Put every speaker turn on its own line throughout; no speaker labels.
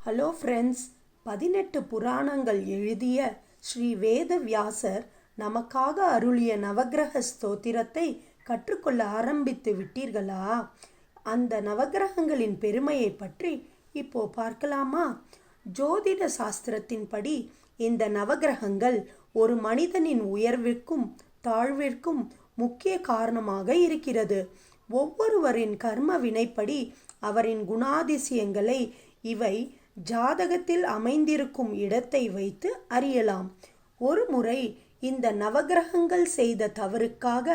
Hello friends பதினெட்டு புராணங்கள் எழுதிய ஸ்ரீ வேத வியாசர் நமக்காக அருளிய நவக்கிரக ஸ்தோத்திரத்தை கற்றுக்கொள்ள ஆரம்பித்து விட்டீர்களா? அந்த நவக்கிரகங்களின் பெருமையை பற்றி இப்போ பார்க்கலாமா? ஜோதிட சாஸ்திரத்தின்படி இந்த நவக்கிரகங்கள் ஒரு மனிதனின் உயர்விற்கும் தாழ்விற்கும் முக்கிய காரணமாக இருக்கிறது. ஒவ்வொருவரின் கர்ம வினைப்படி அவரின் குணாதிசயங்களை இவை ஜாதகத்தில் அமைந்திருக்கும் இடத்தை வைத்து அறியலாம். ஒரு முறை இந்த நவக்கிரகங்கள் செய்த தவறுக்காக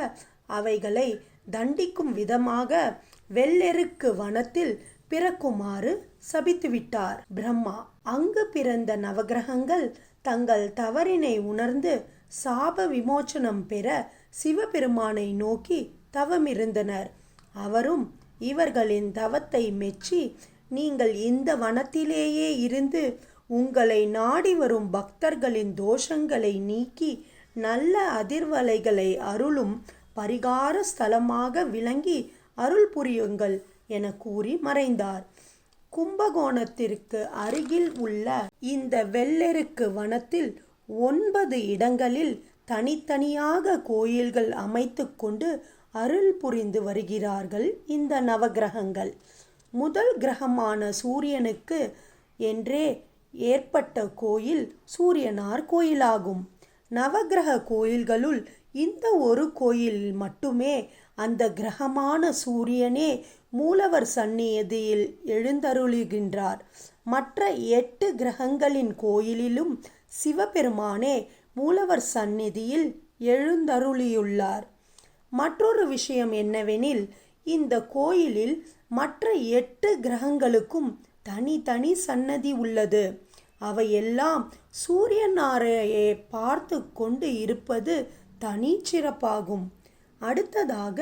அவைகளை தண்டிக்கும் விதமாக வெள்ளெருக்கு வனத்தில் பிறக்குமாறு சபித்துவிட்டார். பிரம்மா அங்கு பிறந்த நவக்கிரகங்கள் தங்கள் தவறினை உணர்ந்து சாப விமோச்சனம் பெற சிவபெருமானை நோக்கி தவமிருந்தனர். அவரும் இவர்களின் தவத்தை மெச்சி நீங்கள் இந்த வனத்திலேயே இருந்து உங்களை நாடி வரும் பக்தர்களின் தோஷங்களை நீக்கி நல்ல அதிர்வலைகளை அருளும் பரிகார ஸ்தலமாக விளங்கி அருள் புரியுங்கள் என கூறி மறைந்தார். கும்பகோணத்திற்கு அருகில் உள்ள இந்த வெள்ளெருக்கு வனத்தில் ஒன்பது இடங்களில் தனித்தனியாக கோயில்கள் அமைத்து கொண்டு அருள் புரிந்து வருகிறார்கள் இந்த நவக்கிரகங்கள் முதல் கிரகமான சூரியனுக்கு என்றே ஏற்பட்ட கோயில் சூரியனார் கோயிலாகும். நவக்கிரக கோயில்களுள் இந்த ஒரு கோயில் மட்டுமே அந்த கிரகமான சூரியனே மூலவர் சந்நிதியில் எழுந்தருளுகின்றார். மற்ற எட்டு கிரகங்களின் கோயிலிலும் சிவபெருமானே மூலவர் சந்நிதியில் எழுந்தருளியுள்ளார். மற்றொரு விஷயம் என்னவெனில் இந்த கோயிலில் மற்ற எட்டு கிரகங்களுக்கும் தனித்தனி சன்னதி உள்ளது. அவையெல்லாம் சூரியனாரையே பார்த்து கொண்டு இருப்பது தனி சிறப்பாகும். அடுத்ததாக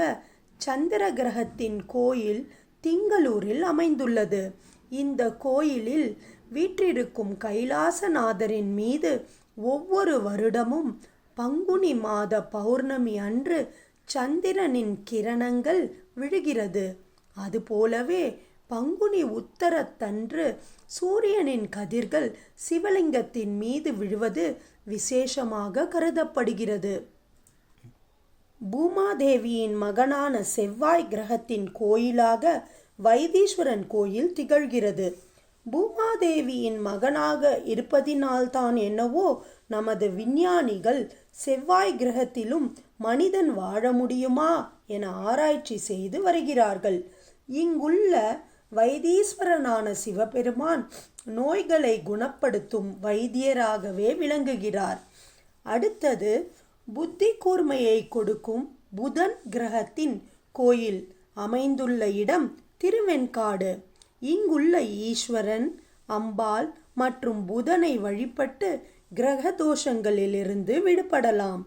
சந்திர கிரகத்தின் கோயில் திங்களூரில் அமைந்துள்ளது. இந்த கோயிலில் வீற்றிருக்கும் கைலாசநாதரின் மீது ஒவ்வொரு வருடமும் பங்குனி மாத பௌர்ணமி அன்று சந்திரனின் கிரணங்கள் விழுகிறது. அதுபோலவே பங்குனி உத்தரத்தன்று சூரியனின் கதிர்கள் சிவலிங்கத்தின் மீது விழுவது விசேஷமாக கருதப்படுகிறது. பூமாதேவியின் மகனான செவ்வாய் கிரகத்தின் கோயிலாக வைத்தீஸ்வரன் கோயில் திகழ்கிறது. பூமாதேவியின் மகனாக இருப்பதினால்தான் என்னவோ நமது விஞ்ஞானிகள் செவ்வாய் கிரகத்திலும் மனிதன் வாழ முடியுமா என ஆராய்ச்சி செய்து வருகிறார்கள். இங்குள்ள வைத்தீஸ்வரனான சிவபெருமான் நோய்களை குணப்படுத்தும் வைத்தியராகவே விளங்குகிறார். அடுத்தது புத்தி கூர்மையை கொடுக்கும் புதன் கிரகத்தின் கோயில் அமைந்துள்ள இடம் திருவெண்காடு. இங்குள்ள ஈஸ்வரன் அம்பாள் மற்றும் புதனை வழிபட்டு கிரக தோஷங்களிலிருந்து விடுபடலாம்.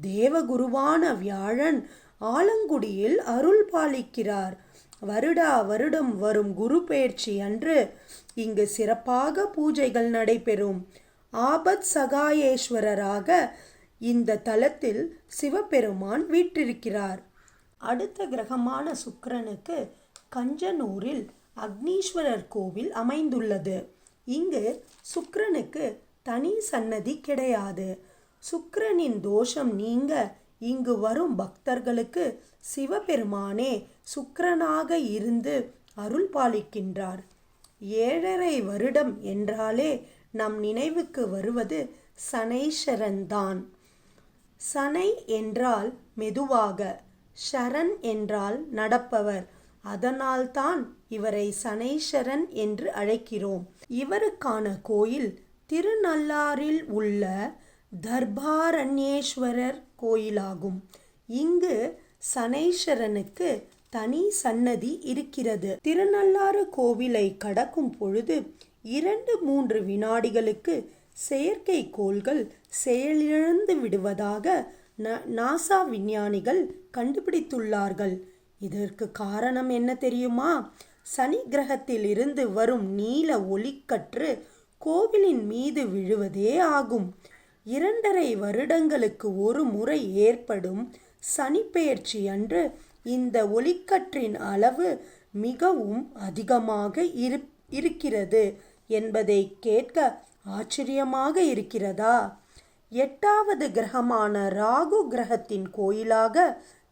தேவகுருவான வியாழன் ஆலங்குடியில் அருள் பாலிக்கிறார் வருடா வருடம் வரும் குரு பெயர்ச்சி அன்று இங்கு சிறப்பாக பூஜைகள் நடைபெறும். ஆபத் சகாயேஸ்வரராக இந்த தலத்தில் சிவபெருமான் வீற்றிருக்கிறார். அடுத்த கிரகமான சுக்கிரனுக்கு கஞ்சனூரில் அக்னீஸ்வரர் கோவில் அமைந்துள்ளது. இங்கு சுக்கிரனுக்கு தனி சன்னதி கிடையாது. சுக்கிரனின் தோஷம் நீங்க இங்கு வரும் பக்தர்களுக்கு சிவபெருமானே சுக்கிரனாக இருந்து அருள் பாலிக்கின்றார். ஏழரை வருடம் என்றாலே நம் நினைவுக்கு வருவது சனைஷரன்தான் சனை என்றால் மெதுவாக ஷரன் என்றால் நடப்பவர். அதனால்தான் இவரை சனைஷரன் என்று அழைக்கிறோம். இவருக்கான கோயில் திருநள்ளாறில் உள்ள தர்பாரண்யேஸ்வரர் கோயிலாகும். இங்கு சனேஸ்வரனுக்கு தனி சன்னதி இருக்கிறது. திருநள்ளாறு கோவிலை கடக்கும் பொழுது இரண்டு மூன்று வினாடிகளுக்கு செயற்கைக்கோள்கள் செயலிழந்து விடுவதாக நாசா விஞ்ஞானிகள் கண்டுபிடித்துள்ளார்கள். இதற்கு காரணம் என்ன தெரியுமா? சனி கிரகத்தில் இருந்து வரும் நீல ஒளிக்கற்று கோவிலின் மீது விழுவதே ஆகும். இரண்டரை வருடங்களுக்கு ஒரு முறை ஏற்படும் சனிப்பெயர்ச்சி அன்று இந்த ஒளிக்கற்றின் அளவு மிகவும் அதிகமாக இரு இருக்கிறது என்பதை கேட்க ஆச்சரியமாக இருக்கிறதா? எட்டாவது கிரகமான ராகு கிரகத்தின் கோயிலாக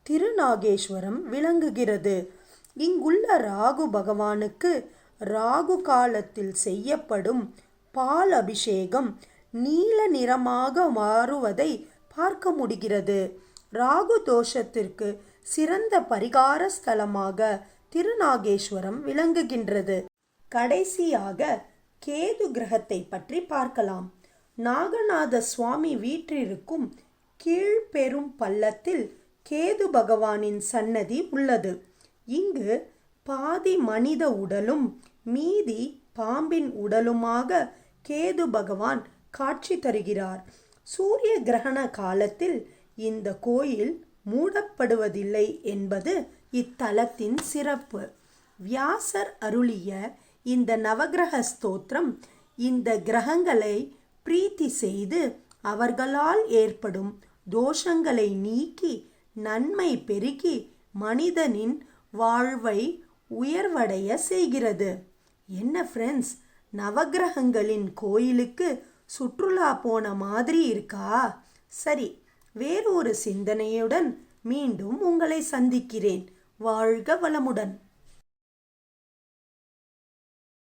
திருநாகேஸ்வரம் விளங்குகிறது. இங்குள்ள ராகு பகவானுக்கு ராகு காலத்தில் செய்யப்படும் பால் அபிஷேகம் நீல நிறமாக மாறுவதை பார்க்க முடிகிறது. ராகு தோஷத்திற்கு சிறந்த பரிகார ஸ்தலமாக திருநாகேஸ்வரம் விளங்குகின்றது. கடைசியாக கேது கிரகத்தை பற்றி பார்க்கலாம். நாகநாத சுவாமி வீற்றிருக்கும் கீழ்பெரும் பள்ளத்தில் கேது பகவானின் சன்னதி உள்ளது. இங்கு பாதி மனித உடலும் மீதி பாம்பின் உடலுமாக கேது பகவான் காட்சி தருகிறார். சூரிய கிரகண காலத்தில் இந்த கோயில் மூடப்படுவதில்லை என்பது இத்தலத்தின் சிறப்பு. வியாசர் அருளிய இந்த நவகிரக ஸ்தோத்திரம் இந்த கிரகங்களை பிரீத்தி செய்து அவர்களால் ஏற்படும் தோஷங்களை நீக்கி நன்மை பெருக்கி மனிதனின் வாழ்வை உயர்வடைய செய்கிறது. என்ன ஃப்ரெண்ட்ஸ் நவகிரகங்களின் கோயிலுக்கு சுற்றுலா போன மாதிரி இருக்கா? சரி வேறு ஒரு சிந்தனையுடன் மீண்டும் உங்களை சந்திக்கிறேன். வாழ்க வளமுடன்.